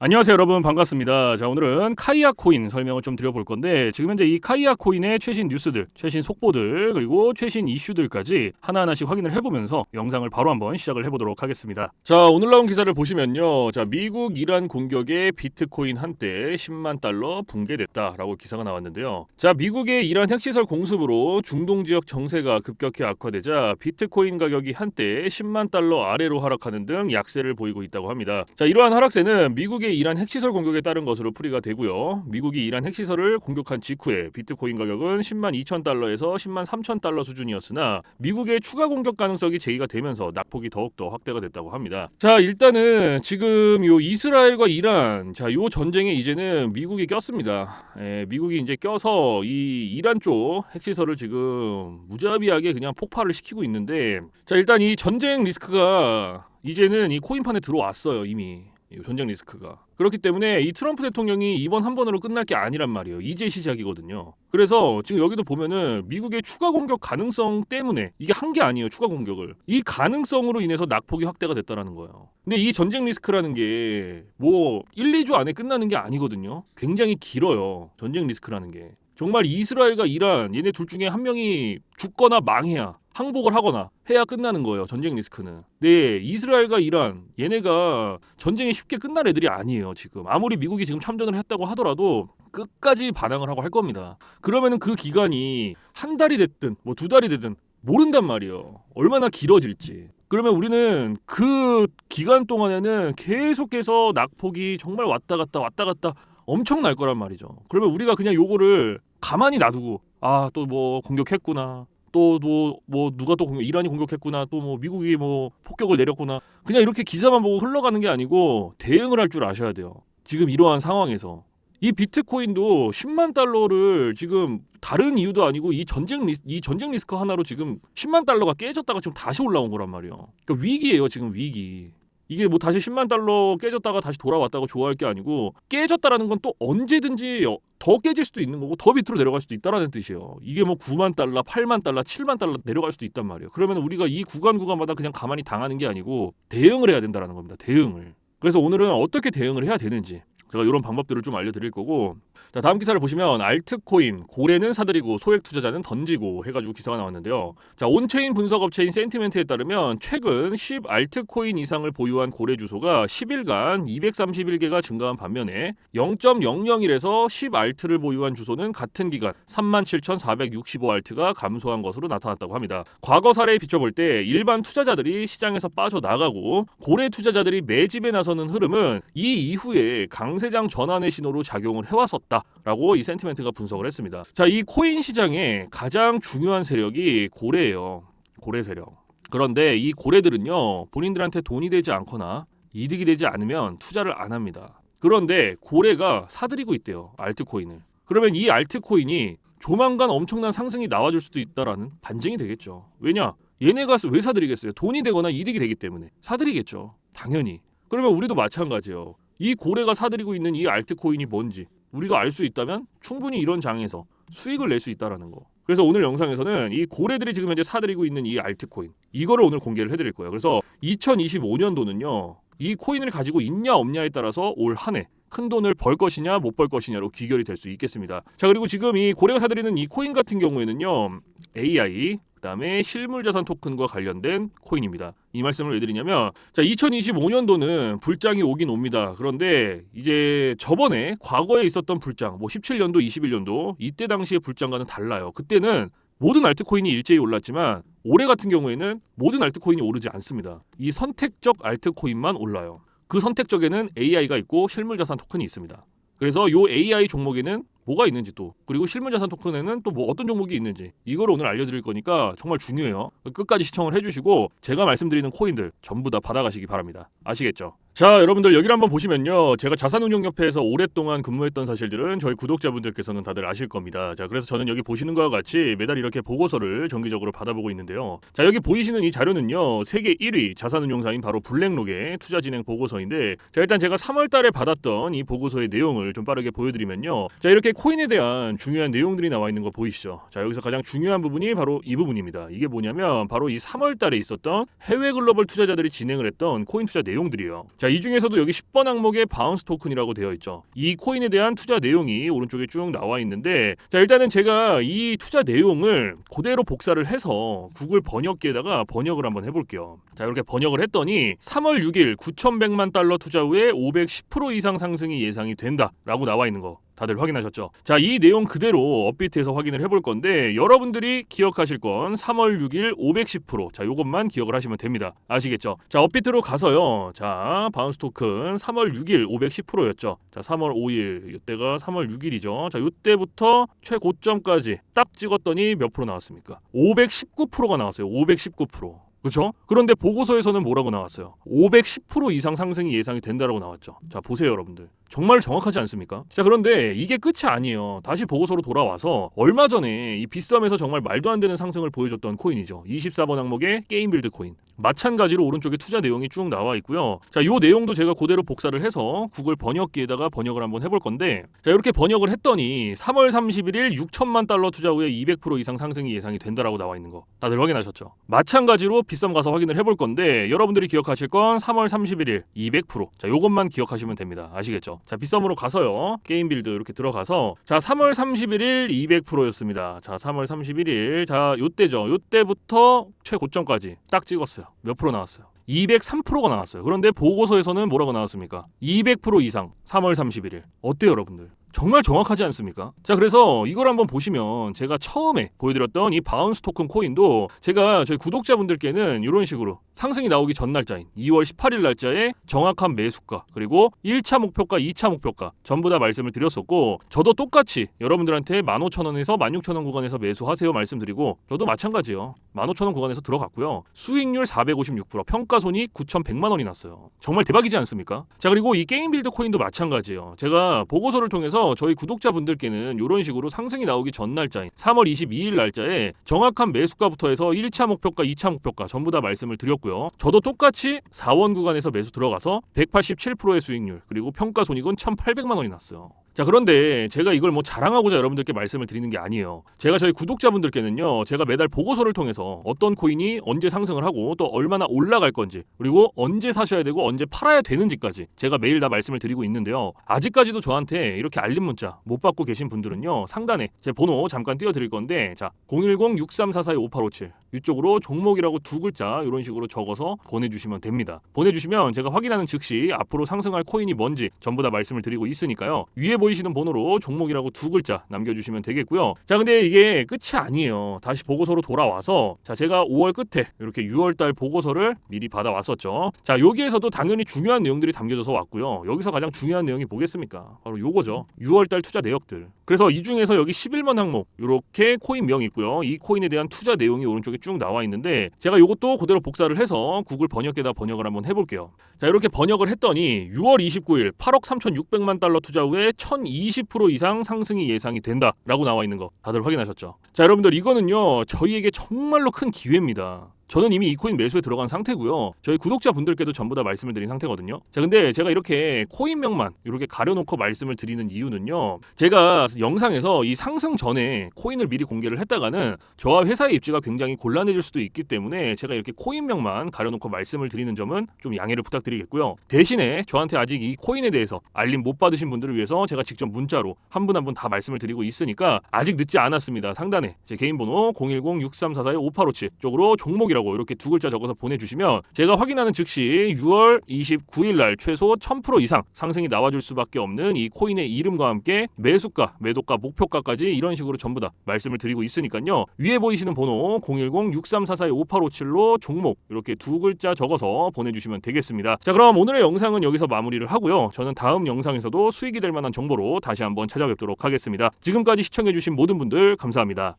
안녕하세요 여러분 반갑습니다. 자 오늘은 카이아 코인 설명을 좀 드려볼 건데 지금 현재 이 카이아 코인의 최신 뉴스들, 최신 속보들 그리고 최신 이슈들까지 하나하나씩 확인을 해보면서 영상을 바로 한번 시작을 해보도록 하겠습니다. 자 오늘 나온 기사를 보시면요, 자 미국 이란 공격에 비트코인 한때 10만 달러 붕괴됐다라고 기사가 나왔는데요. 자 미국의 이란 핵시설 공습으로 중동 지역 정세가 급격히 악화되자 비트코인 가격이 한때 10만 달러 아래로 하락하는 등 약세를 보이고 있다고 합니다. 자 이러한 하락세는 미국의 이란 핵시설 공격에 따른 것으로 풀이가 되고요. 미국이 이란 핵시설을 공격한 직후에 비트코인 가격은 10만 2천 달러에서 10만 3천 달러 수준이었으나 미국의 추가 공격 가능성이 제기가 되면서 낙폭이 더욱더 확대가 됐다고 합니다. 자 일단은 지금 요 이스라엘과 이란 자요 전쟁에 이제는 미국이 꼈습니다. 예, 미국이 이제 껴서 이 이란 쪽 핵시설을 지금 무자비하게 그냥 폭발을 시키고 있는데 자 일단 이 전쟁 리스크가 이제는 이 코인판에 들어왔어요 이미 이 전쟁 리스크가. 그렇기 때문에 이 트럼프 대통령이 이번 한 번으로 끝날 게 아니란 말이에요. 이제 시작이거든요. 그래서 지금 여기도 보면은 미국의 추가 공격 가능성 때문에 이게 한 게 아니에요 추가 공격을. 이 가능성으로 인해서 낙폭이 확대가 됐다라는 거예요. 근데 이 전쟁 리스크라는 게 뭐 1, 2주 안에 끝나는 게 아니거든요. 굉장히 길어요 전쟁 리스크라는 게. 정말 이스라엘과 이란 얘네 둘 중에 한 명이 죽거나 망해야 항복을 하거나 해야 끝나는 거예요. 전쟁 리스크는. 네, 이스라엘과 이란 얘네가 전쟁이 쉽게 끝날 애들이 아니에요. 지금 아무리 미국이 지금 참전을 했다고 하더라도 끝까지 반항을 하고 할 겁니다. 그러면은 그 기간이 한 달이 됐든 뭐 두 달이 됐든 모른단 말이에요. 얼마나 길어질지. 그러면 우리는 그 기간 동안에는 계속해서 낙폭이 정말 왔다 갔다 왔다 갔다 엄청 날 거란 말이죠. 그러면 우리가 그냥 요거를 가만히 놔두고 아 또 뭐 공격했구나. 또뭐 누가 또 공격, 이란이 공격했구나. 또 뭐 미국이 뭐 폭격을 내렸구나. 그냥 이렇게 기사만 보고 흘러가는 게 아니고 대응을 할 줄 아셔야 돼요. 지금 이러한 상황에서 이 비트코인도 10만 달러를 지금 다른 이유도 아니고 이 전쟁 리스, 이 전쟁 리스크 하나로 지금 10만 달러가 깨졌다가 지금 다시 올라온 거란 말이에요. 그러니까 위기예요, 지금 위기. 이게 뭐 다시 10만 달러 깨졌다가 다시 돌아왔다고 좋아할 게 아니고 깨졌다라는 건 또 언제든지 어, 더 깨질 수도 있는 거고 더 밑으로 내려갈 수도 있다라는 뜻이에요. 이게 뭐 9만 달러, 8만 달러, 7만 달러 내려갈 수도 있단 말이에요. 그러면 우리가 이 구간 구간마다 그냥 가만히 당하는 게 아니고 대응을 해야 된다라는 겁니다. 대응을. 그래서 오늘은 어떻게 대응을 해야 되는지 제가 이런 방법들을 좀 알려드릴 거고. 자 다음 기사를 보시면 알트코인 고래는 사들이고 소액 투자자는 던지고 해가지고 기사가 나왔는데요. 자 온체인 분석 업체인 센티멘트에 따르면 최근 10 알트코인 이상을 보유한 고래 주소가 10일간 231개가 증가한 반면에 0.001에서 10 알트를 보유한 주소는 같은 기간 37,465 알트가 감소한 것으로 나타났다고 합니다. 과거 사례에 비춰볼 때 일반 투자자들이 시장에서 빠져나가고 고래 투자자들이 매집에 나서는 흐름은 이 이후에 강 세장 전환의 신호로 작용을 해왔었다라고 이 센티멘트가 분석을 했습니다. 자, 이 코인 시장의 가장 중요한 세력이 고래예요. 고래 세력. 그런데 이 고래들은요 본인들한테 돈이 되지 않거나 이득이 되지 않으면 투자를 안 합니다. 그런데 고래가 사들이고 있대요 알트코인을. 그러면 이 알트코인이 조만간 엄청난 상승이 나와줄 수도 있다라는 반증이 되겠죠. 왜냐? 얘네가 왜 사들이겠어요? 돈이 되거나 이득이 되기 때문에 사들이겠죠. 당연히. 그러면 우리도 마찬가지예요. 이 고래가 사들이고 있는 이 알트코인이 뭔지 우리도 알수 있다면 충분히 이런 장에서 수익을 낼 수 있다라는 거. 그래서 오늘 영상에서는 이 고래들이 지금 현재 사들이고 있는 이 알트코인 이거를 오늘 공개를 해드릴 거예요. 그래서 2025년도는요 이 코인을 가지고 있냐 없냐에 따라서 올 한 해 큰 돈을 벌 것이냐 못 벌 것이냐로 귀결이 될 수 있겠습니다. 자 그리고 지금 이 고래가 사들이는 이 코인 같은 경우에는요 AI 그다음에 실물 자산 토큰과 관련된 코인입니다. 이 말씀을 왜 드리냐면 자 2025년도는 불장이 오긴 옵니다. 그런데 이제 저번에 과거에 있었던 불장 뭐 17년도 21년도 이때 당시의 불장과는 달라요. 그때는 모든 알트코인이 일제히 올랐지만 올해 같은 경우에는 모든 알트코인이 오르지 않습니다. 이 선택적 알트코인만 올라요. 그 선택적에는 AI가 있고 실물 자산 토큰이 있습니다. 그래서 요 AI 종목에는 뭐가 있는지 또 그리고 실물자산 토큰에는 또 뭐 어떤 종목이 있는지 이걸 오늘 알려드릴 거니까 정말 중요해요. 끝까지 시청을 해주시고 제가 말씀드리는 코인들 전부 다 받아가시기 바랍니다. 아시겠죠? 자 여러분들 여기를 한번 보시면요. 제가 자산운용협회에서 오랫동안 근무했던 사실들은 저희 구독자분들께서는 다들 아실 겁니다. 자 그래서 저는 여기 보시는 것과 같이 매달 이렇게 보고서를 정기적으로 받아보고 있는데요. 자 여기 보이시는 이 자료는요. 세계 1위 자산운용사인 바로 블랙록의 투자 진행 보고서인데 자 일단 제가 3월 달에 받았던 이 보고서의 내용을 좀 빠르게 보여드리면요. 자 이렇게 코인에 대한 중요한 내용들이 나와 있는 거 보이시죠? 자 여기서 가장 중요한 부분이 바로 이 부분입니다. 이게 뭐냐면 바로 이 3월 달에 있었던 해외 글로벌 투자자들이 진행을 했던 코인 투자 내용들이에요. 자 자, 이 중에서도 여기 10번 항목에 바운스 토큰이라고 되어 있죠. 이 코인에 대한 투자 내용이 오른쪽에 쭉 나와 있는데 자, 일단은 제가 이 투자 내용을 그대로 복사를 해서 구글 번역기에다가 번역을 한번 해 볼게요. 자, 이렇게 번역을 했더니 3월 6일 9,100만 달러 투자 후에 510% 이상 상승이 예상이 된다라고 나와 있는 거. 다들 확인하셨죠? 자, 이 내용 그대로 업비트에서 확인을 해볼 건데 여러분들이 기억하실 건 3월 6일 510%. 자, 요것만 기억을 하시면 됩니다. 아시겠죠? 자, 업비트로 가서요. 자, 바운스 토큰 3월 6일 510%였죠. 자, 3월 5일 이때가 3월 6일이죠. 자, 요때부터 최고점까지 딱 찍었더니 몇 프로 나왔습니까? 519%가 나왔어요. 519%. 그렇죠? 그런데 보고서에서는 뭐라고 나왔어요? 510% 이상 상승이 예상이 된다라고 나왔죠. 자, 보세요, 여러분들. 정말 정확하지 않습니까? 자, 그런데 이게 끝이 아니에요. 다시 보고서로 돌아와서 얼마 전에 이 비썸에서 정말 말도 안 되는 상승을 보여줬던 코인이죠. 24번 항목의 게임 빌드 코인. 마찬가지로 오른쪽에 투자 내용이 쭉 나와 있고요. 자, 요 내용도 제가 그대로 복사를 해서 구글 번역기에다가 번역을 한번 해볼 건데, 자, 이렇게 번역을 했더니 3월 31일 6천만 달러 투자 후에 200% 이상 상승이 예상이 된다라고 나와 있는 거 다들 확인하셨죠? 마찬가지로 비썸 가서 확인을 해볼 건데 여러분들이 기억하실 건 3월 31일 200%. 자, 요것만 기억하시면 됩니다. 아시겠죠? 자, 비썸으로 가서요. 게임 빌드 이렇게 들어가서 자, 3월 31일 200%였습니다. 자, 3월 31일 자, 요때죠. 요때부터 최고점까지 딱 찍었어요. 몇 프로 나왔어요? 203%가 나왔어요. 그런데 보고서에서는 뭐라고 나왔습니까? 200% 이상 3월 31일. 어때요, 여러분들? 정말 정확하지 않습니까? 자, 그래서 이걸 한번 보시면 제가 처음에 보여드렸던 이 바운스 토큰 코인도 제가 저희 구독자분들께는 이런 식으로 상승이 나오기 전 날짜인 2월 18일 날짜에 정확한 매수가 그리고 1차 목표가, 2차 목표가 전부 다 말씀을 드렸었고 저도 똑같이 여러분들한테 15,000원에서 16,000원 구간에서 매수하세요 말씀드리고 저도 마찬가지요. 15,000원 구간에서 들어갔고요. 수익률 456%, 평가손이 9,100만 원이 났어요. 정말 대박이지 않습니까? 자, 그리고 이 게임 빌드 코인도 마찬가지예요. 제가 보고서를 통해서 저희 구독자분들께는 이런 식으로 상승이 나오기 전 날짜인 3월 22일 날짜에 정확한 매수가부터 해서 1차 목표가, 2차 목표가 전부 다 말씀을 드렸고요. 저도 똑같이 4원 구간에서 매수 들어가서 187%의 수익률 그리고 평가 손익은 1,800만 원이 났어요. 자 그런데 제가 이걸 뭐 자랑하고자 여러분들께 말씀을 드리는 게 아니에요. 제가 저희 구독자분들께는요, 제가 매달 보고서를 통해서 어떤 코인이 언제 상승을 하고 또 얼마나 올라갈 건지 그리고 언제 사셔야 되고 언제 팔아야 되는지까지 제가 매일 다 말씀을 드리고 있는데요. 아직까지도 저한테 이렇게 알림 문자 못 받고 계신 분들은요, 상단에 제 번호 잠깐 띄워드릴 건데 자 010-6344-5857 이쪽으로 종목이라고 두 글자 이런 식으로 적어서 보내주시면 됩니다. 보내주시면 제가 확인하는 즉시 앞으로 상승할 코인이 뭔지 전부 다 말씀을 드리고 있으니까요. 위에 보 이시는 번호로 종목이라고 두 글자 남겨주시면 되겠고요. 자, 근데 이게 끝이 아니에요. 다시 보고서로 돌아와서 자, 제가 5월 끝에 이렇게 6월달 보고서를 미리 받아왔었죠. 자, 여기에서도 당연히 중요한 내용들이 담겨져서 왔고요. 여기서 가장 중요한 내용이 뭐겠습니까? 바로 요거죠. 6월달 투자 내역들. 그래서 이 중에서 여기 11번 항목 이렇게 코인명 있고요. 이 코인에 대한 투자 내용이 오른쪽에 쭉 나와 있는데 제가 요것도 그대로 복사를 해서 구글 번역기에다 번역을 한번 해볼게요. 자, 이렇게 번역을 했더니 6월 29일 8억 3,600만 달러 투자 후에 1,020% 이상 상승이 예상이 된다라고 나와 있는 거 다들 확인하셨죠? 자, 여러분들 이거는요 저희에게 정말로 큰 기회입니다. 저는 이미 이 코인 매수에 들어간 상태고요. 저희 구독자분들께도 전부 다 말씀을 드린 상태거든요. 자, 근데 제가 이렇게 코인명만 이렇게 가려놓고 말씀을 드리는 이유는요. 제가 영상에서 이 상승 전에 코인을 미리 공개를 했다가는 저와 회사의 입지가 굉장히 곤란해질 수도 있기 때문에 제가 이렇게 코인명만 가려놓고 말씀을 드리는 점은 좀 양해를 부탁드리겠고요. 대신에 저한테 아직 이 코인에 대해서 알림 못 받으신 분들을 위해서 제가 직접 문자로 한 분 한 분 다 말씀을 드리고 있으니까 아직 늦지 않았습니다. 상단에 제 개인 번호 010-6344-5857 쪽으로 종목이라고 이라고 이렇게 두 글자 적어서 보내주시면 제가 확인하는 즉시 6월 29일 날 최소 1000% 이상 상승이 나와줄 수밖에 없는 이 코인의 이름과 함께 매수가, 매도가, 목표가까지 이런 식으로 전부 다 말씀을 드리고 있으니까요. 위에 보이시는 번호 010-6344-5857로 종목 이렇게 두 글자 적어서 보내주시면 되겠습니다. 자 그럼 오늘의 영상은 여기서 마무리를 하고요. 저는 다음 영상에서도 수익이 될 만한 정보로 다시 한번 찾아뵙도록 하겠습니다. 지금까지 시청해주신 모든 분들 감사합니다.